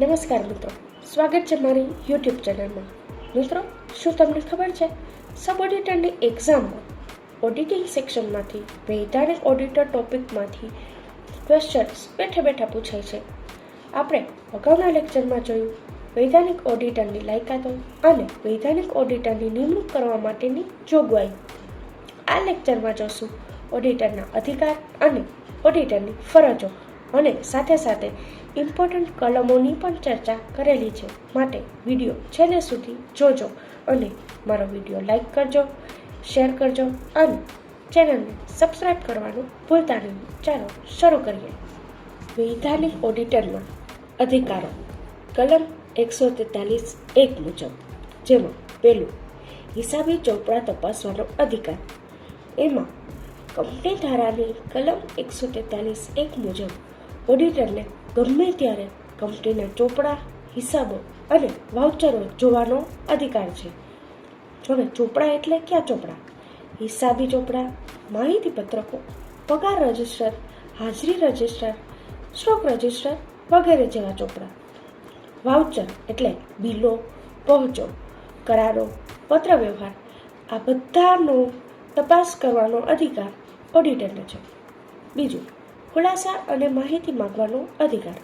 નમસ્કાર મિત્રો. સ્વાગત છે મારી યુટ્યુબ ચેનલમાં મિત્રો, શું તમને ખબર છે? સબ ઓડિટરની એક્ઝામમાં ઓડિટિંગ સેક્શનમાંથી વૈધાનિક ઓડિટર ટોપિકમાંથી ક્વેશ્ચન્સ બેઠા બેઠા પૂછાય છે. આપણે અગાઉના લેક્ચરમાં જોયું, વૈધાનિક ઓડિટરની લાયકાતો અને વૈધાનિક ઓડિટરની નિમણૂક કરવા માટેની જોગવાઈ. આ લેક્ચરમાં જોશું ઓડિટરના અધિકાર અને ઓડિટરની ફરજો અને સાથે સાથે ઇમ્પોર્ટન્ટ કલમોની પણ ચર્ચા કરેલી છે. માટે વીડિયો છેલ્લે સુધી જોજો અને મારો વીડિયો લાઈક કરજો, શેર કરજો અને ચેનલને સબસ્ક્રાઈબ કરવાનું ભૂલતા નહીં. ચાલો શરૂ કરીએ. વૈધાનિક ઓડિટરના અધિકારો. કલમ એકસો તેતાલીસ એક મુજબ, જેમાં પહેલું, હિસાબી ચોપડા તપાસવાનો અધિકાર. એમાં કંપની ધારાની કલમ એકસો તેતાલીસ એક મુજબ ઓડિટરને ગમે ત્યારે કંપનીના ચોપડા, હિસાબો અને વાઉચરો જોવાનો અધિકાર છે. જોકે ચોપડા એટલે ક્યાં ચોપડા? હિસાબી ચોપડા, માહિતી પત્રકો, પગાર રજિસ્ટર, હાજરી રજિસ્ટર, સ્ટોક રજિસ્ટર વગેરે જેવા ચોપડા. વાઉચર એટલે બિલો, પહોંચો, કરારો પત્ર વ્યવહાર આ બધાનો તપાસ કરવાનો અધિકાર ઓડિટરને છે. બીજું ખુલાસા અને માહિતી માંગવાનો અધિકાર.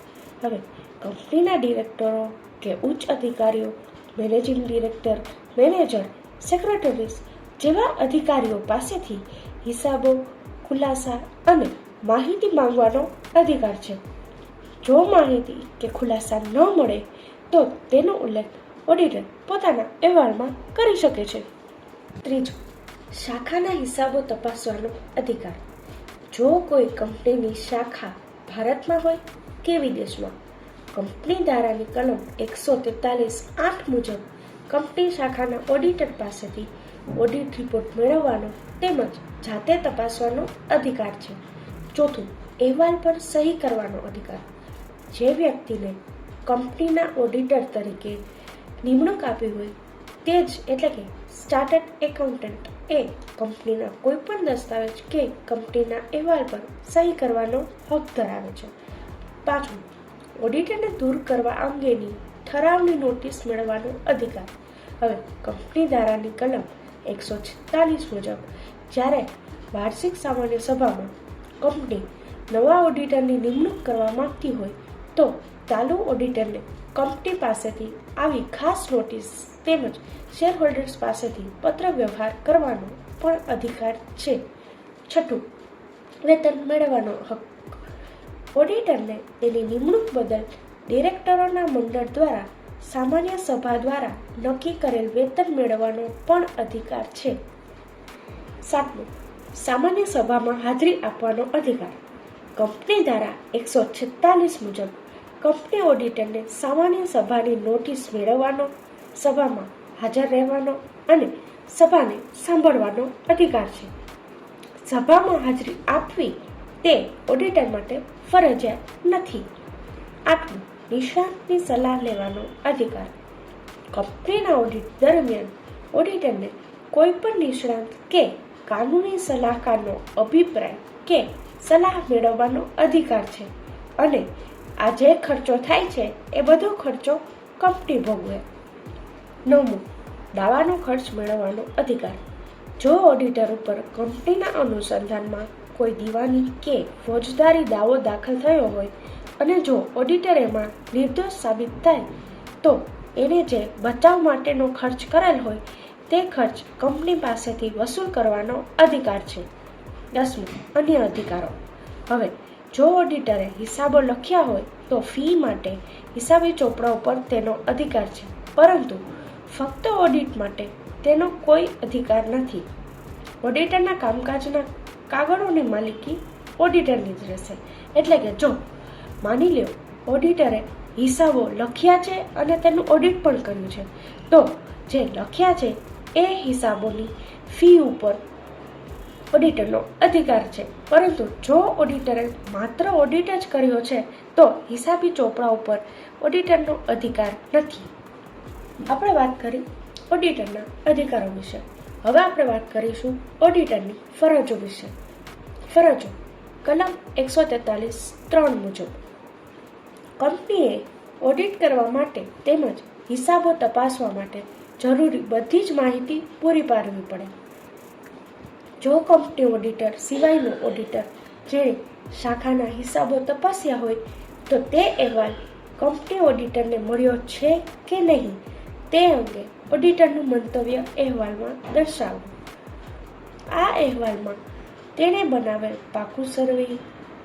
હવે, કંપનીના ડિરેક્ટરો કે ઉચ્ચ અધિકારીઓ, મેનેજિંગ ડિરેક્ટર, મેનેજર સેક્રેટરીસ જેવા અધિકારીઓ પાસેથી હિસાબો, ખુલાસા અને માહિતી માંગવાનો અધિકાર છે. જો માહિતી કે ખુલાસા ન મળે, તો તેનો ઉલ્લેખ ઓડિટર પોતાના અહેવાલમાં કરી શકે છે. ત્રીજું, શાખાના હિસાબો તપાસવાનો અધિકાર. જો કોઈ કંપનીની શાખા ભારતમાં હોય કે વિદેશમાં, કંપની ધારાની કલમ એકસો તેતાલીસ આઠ મુજબ કંપની શાખાના ઓડિટર પાસેથી ઓડિટ રિપોર્ટ મેળવવાનો તેમજ જાતે તપાસવાનો અધિકાર છે. ચોથું, અહેવાલ પર સહી કરવાનો અધિકાર. જે વ્યક્તિને કંપનીના ઓડિટર તરીકે નિમણૂક આપી હોય, તે જ એટલે કે સ્ટાર્ટર્ડ એકાઉન્ટન્ટ એ કંપનીના કોઈપણ દસ્તાવેજ કે કંપનીના અહેવાલ પર સહી કરવાનો હક ધરાવે છે. પાંચમું ઓડિટરને દૂર કરવા અંગેની ઠરાવની નોટિસ મેળવવાનો અધિકાર. હવે કંપની ધારાની કલમ એકસો છેતાલીસ મુજબ, જ્યારે વાર્ષિક સામાન્ય સભામાં કંપની નવા ઓડિટરની નિમણૂક કરવા માંગતી હોય, તો ચાલુ ઓડિટરને કંપની પાસેથી આવી ખાસ નોટિસ તેમજ શેર હોલ્ડર્સ પાસેથી પત્ર વ્યવહાર કરવાનો પણ અધિકાર છે. છઠ્ઠું, વેતન મેળવવાનો હક. ઓડિટરને તેની નિમણૂક બદલ ડિરેક્ટરોના મંડળ દ્વારા, સામાન્ય સભા દ્વારા નક્કી કરેલ વેતન મેળવવાનો પણ અધિકાર છે. સાતમું, સામાન્ય સભામાં હાજરી આપવાનો અધિકાર. કંપની દ્વારા એકસો છેતાલીસ મુજબ, કંપની ઓડિટરને સામાન્ય સભાની નોટિસ મેળવવાનો સભામાં હાજર રહેવાનો અને સભાને સાંભળવાનો અધિકાર છે. સભામાં હાજરી આપવી તે ઓડિટર માટે ફરજિયાત નથી. આઠમું નિષ્ણાતની સલાહ લેવાનો અધિકાર. કંપનીના ઓડિટ દરમિયાન ઓડિટરને કોઈ પણ નિષ્ણાંત કે કાનૂની સલાહકારનો અભિપ્રાય કે સલાહ મેળવવાનો અધિકાર છે. અને આ જે ખર્ચો થાય છે, એ બધો ખર્ચો કંપની ભોગવે. નવમું દાવાનો ખર્ચ મેળવવાનો અધિકાર. જો ઓડિટર ઉપર કંપનીના અનુસંધાનમાં કોઈ દીવાની કે ફોજદારી દાવો દાખલ થયો હોય અને જો ઓડિટર એમાં નિર્દોષ સાબિત થાય, તો એને જે બચાવ માટેનો ખર્ચ કરેલ હોય, તે ખર્ચ કંપની પાસેથી વસૂલ કરવાનો અધિકાર છે. દસમું, અન્ય અધિકારો. હવે, જો ઓડિટરે હિસાબો લખ્યા હોય, તો ફી માટે હિસાબી ચોપડા ઉપર તેનો અધિકાર છે. પરંતુ ફક્ત ઓડિટ માટે તેનો કોઈ અધિકાર નથી. ઓડિટરના કામકાજના કાગળોની માલિકી ઓડિટરની જ રહેશે. એટલે કે જો, માની લ્યો ઓડિટરે હિસાબો લખ્યા છે અને તેનું ઓડિટ પણ કર્યું છે. તો, જે લખ્યા છે એ હિસાબોની ફી ઉપર ઓડિટરનો અધિકાર છે. પરંતુ જો ઓડિટરે માત્ર ઓડિટ જ કર્યો છે, તો હિસાબી ચોપડા ઉપર ઓડિટરનો અધિકાર નથી. આપણે વાત કરી ઓડિટરના અધિકારો વિશે. હવે આપણે વાત કરીશું ઓડિટરની ફરજો વિશે. ફરજો, કલમ એકસો તેતાલીસ ત્રણ મુજબ. કંપનીએ ઓડિટ કરવા માટે તેમજ હિસાબો તપાસવા માટે જરૂરી બધી જ માહિતી પૂરી પાડવી પડે. જો કંપની ઓડિટર સિવાયનો ઓડિટર જેણે શાખાના હિસાબો તપાસ્યા હોય, તો તે અહેવાલ કંપની ઓડિટરને મળ્યો છે કે નહીં? તે અંગે ઓડિટરનું મંતવ્ય અહેવાલમાં દર્શાવ્યું. આ અહેવાલમાં તેણે બનાવેલ પાકું સર્વે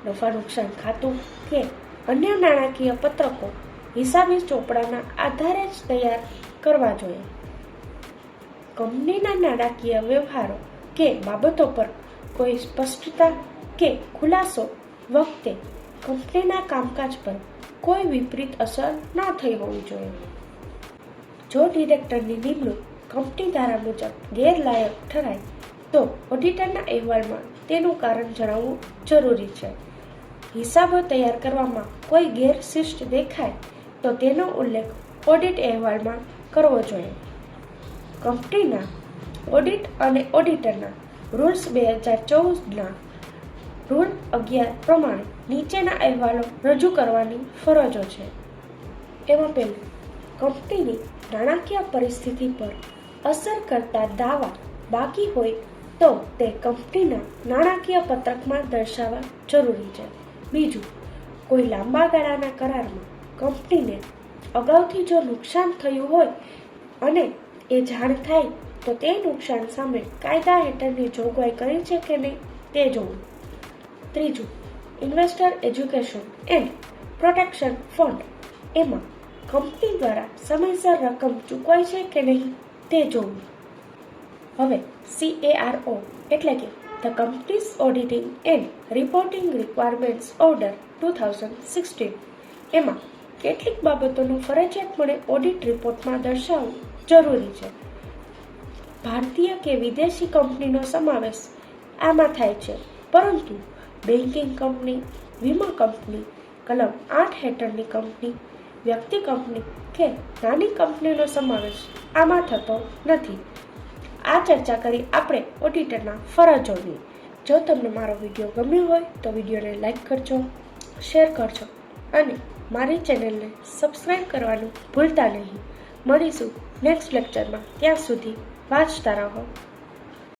નફા નુકસાન ખાતું કે અન્ય નાણાકીય પત્રકો હિસાબી ચોપડાના આધારે જ તૈયાર કરવા જોઈએ. કંપનીના નાણાકીય વ્યવહારો કે બાબતો પર કોઈ સ્પષ્ટતા કે ખુલાસો વખતે કંપનીના કામકાજ પર કોઈ વિપરીત અસર ન થઈ હોવી જોઈએ. જો ડિરેક્ટરની નિમણૂક કંપની ધારા મુજબ ગેરલાયક ઠરાય, તો ઓડિટરના અહેવાલમાં તેનું કારણ જણાવવું જરૂરી છે. હિસાબો તૈયાર કરવામાં કોઈ ગેરશિષ્ટ દેખાય, તો તેનો ઉલ્લેખ ઓડિટ અહેવાલમાં કરવો જોઈએ. કંપનીના ઓડિટ અને ઓડિટરના રૂલ્સ બે હજાર ચૌદના રૂલ અગિયાર પ્રમાણે નીચેના અહેવાલો રજૂ કરવાની ફરજો છે. એમાં પહેલું કંપનીની નાણાકીય પરિસ્થિતિ પર અસર કરતા દાવા બાકી હોય તો તે કંપનીના નાણાકીય પત્રકમાં દર્શાવવા જરૂરી છે. બીજું, કોઈ લાંબા ગાળાના કરારમાં કંપનીને અગાઉથી જો નુકસાન થયું હોય અને એ જાણ થાય તો તે નુકસાન સામે કાયદા હેઠળની જોગવાઈ કરી છે કે નહીં તે જોવું. ત્રીજું investor education and protection fund એમાં કંપની દ્વારા સમયસર રકમ ચૂકવાય છે કે નહીં તે જોવું. હવે સીએઆરઓ એટલે કે the companies auditing and reporting requirements order two thousand sixteen એમાં કેટલીક બાબતોનું ફરજિયાતપણે ઓડિટ રિપોર્ટમાં દર્શાવવું જરૂરી છે. ભારતીય કે વિદેશી કંપનીનો સમાવેશ આમાં થાય છે. પરંતુ બેન્કિંગ કંપની, વીમા કંપની, કલમ આઠ હેઠળની કંપની વ્યક્તિ કંપની કે નાની કંપનીનો સમાવેશ આમાં થતો નથી. આ ચર્ચા કરી આપણે ઓડિટરના ફરજોની. જો તમને મારો વીડિયો ગમ્યો હોય તો વિડીયોને લાઈક કરજો, શેર કરજો અને મારી ચેનલને સબસ્ક્રાઈબ કરવાનું ભૂલતા નહીં. મળીશું નેક્સ્ટ લેક્ચરમાં. ત્યાં સુધી વાંચતા રહો.